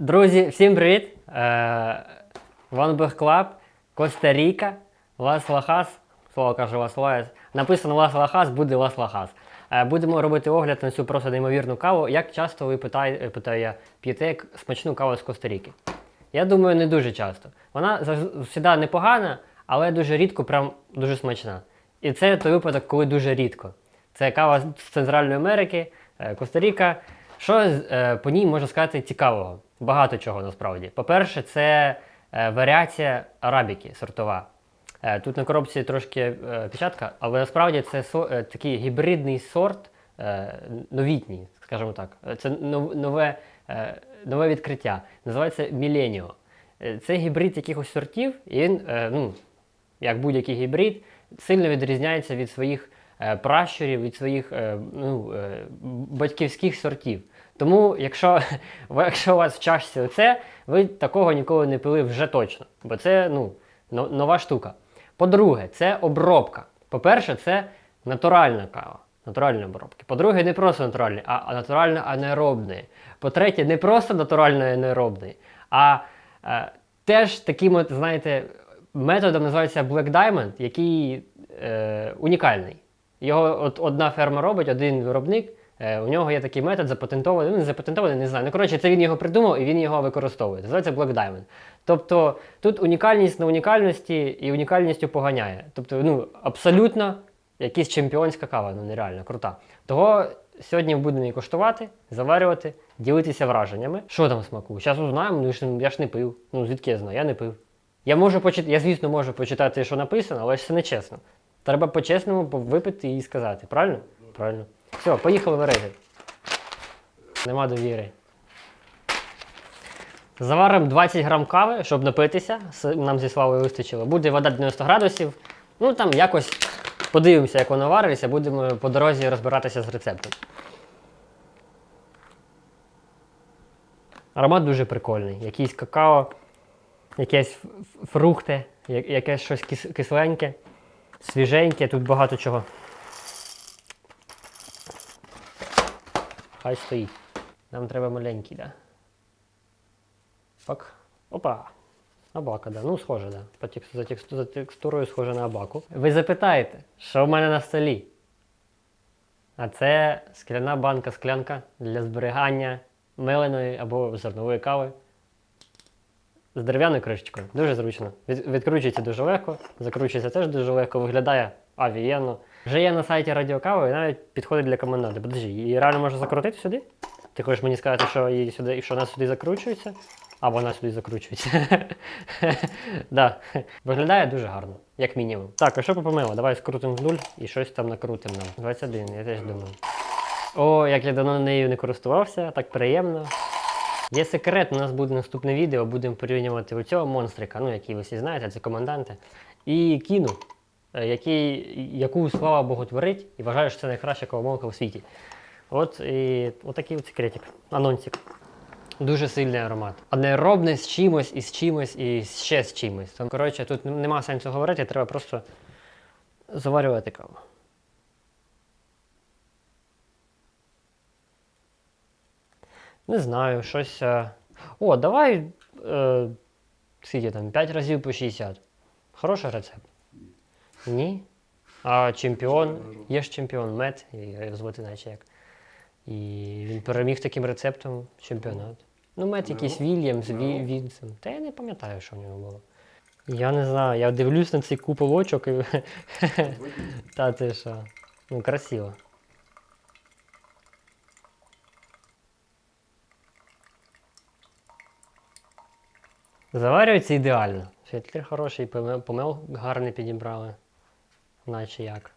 Друзі, всім привіт! Big Club, Коста-Ріка, Лас Лахас. Слово каже Лас Лаєс. Написано Лас Лахас, буде Лас Лахас. Е, Будемо робити огляд на цю просто неймовірну каву. Як часто ви питає, питаю я, п'єте смачну каву з Коста-Ріки? Я думаю, не дуже часто. Вона завжди непогана, але дуже рідко, прям дуже смачна. І це той випадок, коли дуже рідко. Це кава з Центральної Америки, е, Коста-Ріка. Що е, по ній можна сказати цікавого? Багато чого насправді. По-перше, це е, варіація арабіки сортова. Е, Тут на коробці трошки е, печатка, але насправді це такий гібридний сорт, новітній, скажімо так. Це нове, нове відкриття. Називається Міленіо. Це гібрид якихось сортів, і він, ну, як будь-який гібрид, сильно відрізняється від своїх пращурів, від своїх е, ну, е, батьківських сортів. Тому, якщо, якщо у вас в чашці оце, ви такого ніколи не пили вже точно, бо це ну, нова штука. По-друге, це обробка. По-перше, це натуральна кава. Натуральні обробки. По-друге, не просто натуральні, а а натурально анаеробні. По-третє, не просто натурально анаеробні, а е, теж таким, от, знаєте, методом називається Black Diamond, який е, унікальний. Його от одна ферма робить, один виробник. Е, у нього є такий метод запатентований, ну не запатентований, не знаю. Ну, коротше, це він його придумав і він його використовує. Називається Black Diamond. Тобто тут унікальність на унікальності і унікальністю поганяє. Тобто, ну, абсолютно якась чемпіонська кава, ну нереально крута. Того сьогодні будемо її коштувати, заварювати, ділитися враженнями. Що там смаку? Зараз узнаємо, ну, я ж- я ж не пив. Ну, звідки я знаю? Я не пив. Я можу почитати, я, звісно, можу почитати, що написано, але ж це не чесно. Треба по-чесному випити і сказати. Правильно? Правильно. Все, поїхали варити. Нема довіри. Заваримо 20 грам кави, щоб напитися. Нам зі славою вистачило. Буде вода 90 градусів. Ну там якось подивимося, як воно вариться, будемо по дорозі розбиратися з рецептом. Аромат дуже прикольний. Якийсь какао, ф- фрукти, якесь щось кис- кисленьке, свіженьке, тут багато чого. Хай стоїть. Нам треба маленький, да? Пак. Опа. Абака, да. Ну, схоже, да. По текст- за, тексту- за текстурою схоже на абаку. Ви запитаєте, що в мене на столі? А це скляна банка склянка для зберігання меленої або зернової кави з дерев'яною кришечкою. Дуже зручно. Від, відкручується дуже легко, закручується теж дуже легко, виглядає авієнно. Вже є на сайті радіокави і навіть підходить для команди. Подожди, її реально можна закрутити сюди? Ти хочеш мені сказати, що її сюди, що вона сюди закручується? А вона сюди закручується. да. Виглядає дуже гарно, як мінімум. Так, а що по помилу? Давай скрутимо в нуль і щось там накрутимо нам. 21, я теж думаю. О, як я давно нею не користувався, так приємно. Є секрет, у нас буде наступне відео, будемо порівнювати цього монстрика, ну який ви всі знаєте, це команданти, і кіну, е, який, яку слава Богу творить, і вважаю, що це найкраща кавомолка у світі. От і отакий от секретик, анонсик. Дуже сильний аромат. Анаеробний з чимось, і з чимось, і ще з чимось. Коротше, тут нема сенсу говорити, треба просто заварювати каву. Не знаю, щось. е, О, давай. Е... Скільки там? 5 разів по 60. Хороший рецепт. Ні. А чемпіон. Є ж чемпіон мед, його звати наче як. І він переміг таким рецептом чемпіонат. Ну, мед якийсь Вільямс, Ві, Вінсен. Та я не пам'ятаю, що в нього було. Я не знаю, я дивлюсь на цей куполочок і. Та ти що? Ну, красиво. Заварюється ідеально. Фільтр хороший, помел гарний підібрали. Наче як.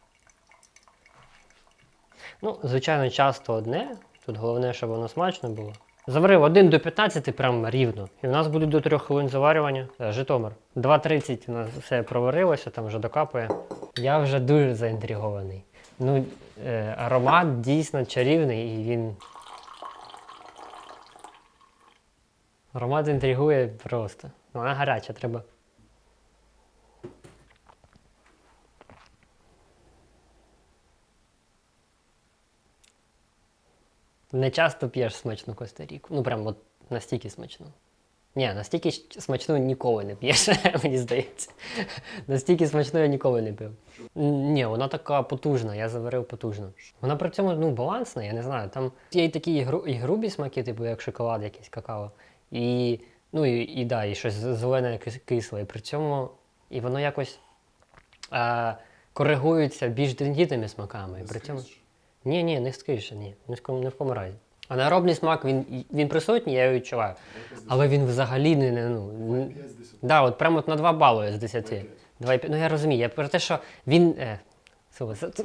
Ну, звичайно, часто одне. Тут головне, щоб воно смачно було. Заварив 1 до 15 прям рівно. І у нас буде до 3 хвилин заварювання. Е, Житомир. 2.30 у нас все проварилося, там вже докапує. Я вже дуже заінтригований. Ну, е, аромат дійсно чарівний і він. Аромат інтригує просто. Ну, Вона гаряча, треба. Не часто п'єш смачну Коста-Ріку. Ну, прям от настільки смачну. Ні, настільки смачну ніколи не п'єш, мені здається. Настільки смачну я ніколи не пив. Ні, вона така потужна, я заварив потужно. Вона при цьому ну, балансна, я не знаю. Там є і такі і грубі смаки, типу як шоколад, якийсь какао. І, ну, і, і, да, і щось зелене кисле. І при цьому і воно якось е, коригується більш тендітними смаками. І при цьому... Ні, ні, не скише, ні. Ні в кому, ні в кому разі. А наробний смак він, він присутній, я його відчуваю. Але він взагалі не. не ну, н- 5 з 10. да, от прямо от на 2 бали з 10. 2,5. Ну я розумію, я про те, що він. Е, це-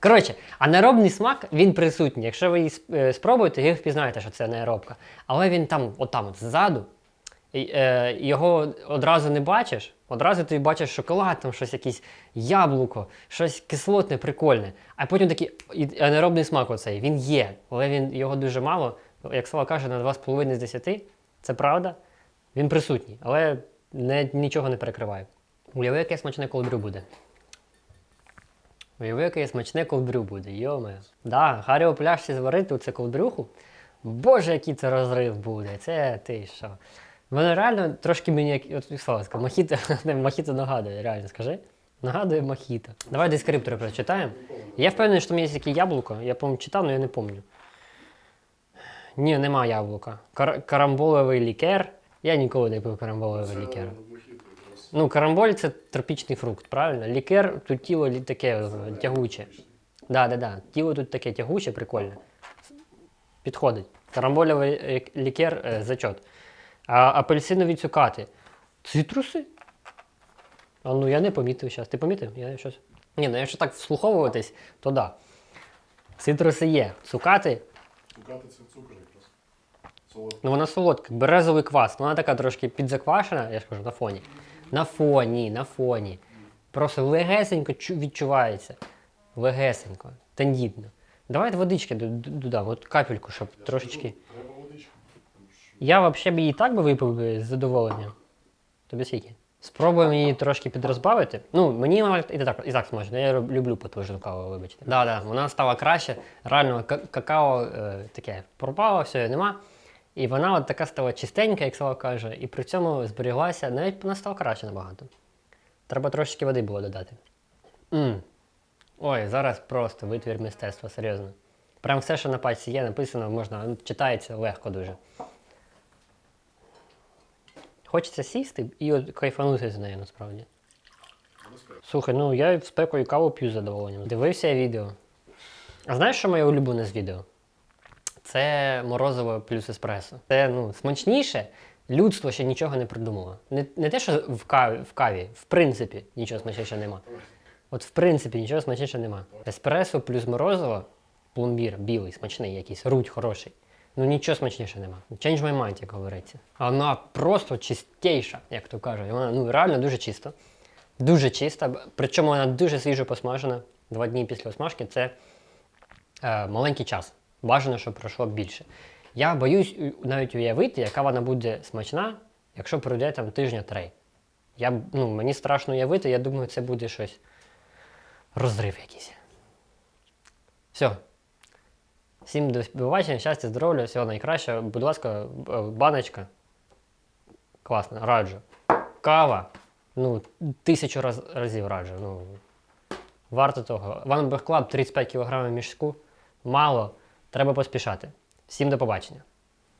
Коротше, анаробний смак він присутній. Якщо ви її е, спробуєте, ви впізнаєте, що це анаробка. Але він там, от там, от ззаду, е, його одразу не бачиш, одразу ти бачиш шоколад, там щось якесь яблуко, щось кислотне, прикольне. А потім такий анаробний смак оцей, він є, але він, його дуже мало. Як Слава каже, на 2,5 з 10. Це правда. Він присутній, але не, нічого не перекриває. Уяви, яке смачне колбрю буде. Уяви, яке смачне колбрю буде, йоме. Да, Гаррі у пляшці зварити оце колбрюху. Боже, який це розрив буде. Це ти що. Воно реально трошки мені, от Слава сказав, мохіто, не, мохіто нагадує, реально скажи. Нагадує мохіто. Давай дескриптори прочитаємо. Я впевнений, що там є яке яблуко. Я по читав, але я не пам'ятаю. Ні, нема яблука. Кар- карамболовий лікер. Я ніколи не пив карамболовий лікер. Ну, карамболь це тропічний фрукт, правильно? Лікер, тут тіло таке тягуче. Да, да, да. Тіло тут таке тягуче, прикольне. Підходить. Карамбольовий е, лікер е, зачот. А апельсинові цукати. Цитруси? А ну я не помітив зараз. Ти помітив? Я щось. Ні, ну якщо так вслуховуватись, то да. Цитруси є. Цукати Цукати це цукор якраз. Солодкий. Ну вона солодка, березовий квас. Вона така трошки підзаквашена, я ж кажу, на фоні. На фоні, на фоні. Просто легесенько відчувається. Легесенько, тендітно. Давайте водички додам, от капельку, щоб трошечки. Треба що Я взагалі б її так би випив би з задоволенням. Тобі скільки? Спробуємо її трошки підрозбавити. Ну, мені і так, і так смачно. Я люблю потужну каву, вибачте. Да, да, вона стала краще. Реально, какао е, таке пропало, все, нема. І вона от така стала чистенька, як Слава каже, і при цьому зберіглася, навіть вона стала краще набагато. Треба трошечки води було додати. м Ой, зараз просто витвір мистецтва, серйозно. Прям все, що на пальці є, написано, можна, ну, читається легко дуже. Хочеться сісти і от кайфанути з нею насправді. Слухай, ну я спеку і каву п'ю з задоволенням. Дивився я відео. А знаєш, що моє улюблене з відео? Це морозиво плюс еспресо. Це ну, смачніше. Людство ще нічого не придумало. Не, не те, що в каві, в каві, в принципі, нічого смачніше нема. От в принципі нічого смачніше нема. Еспресо плюс морозиво, пломбір білий, смачний якийсь, руть хороший. Ну нічого смачніше нема. Change my mind, як говориться. Вона просто чистіша, як то кажуть. Вона ну, реально дуже чиста. Дуже чиста, причому вона дуже свіжо посмажена. Два дні після осмажки це е, маленький час. Бажано, щоб пройшло більше. Я боюсь навіть уявити, яка вона буде смачна, якщо пройде там тижня три. Я, ну, мені страшно уявити, я думаю, це буде щось. Розрив якийсь. Все. Всім до побачення, щастя, здоров'я, всього найкращого. Будь ласка, баночка. Класно, раджу. Кава. Ну, тисячу раз, разів раджу. Ну, варто того. One Club 35 кг мішку. Мало. Треба поспішати. Всім до побачення.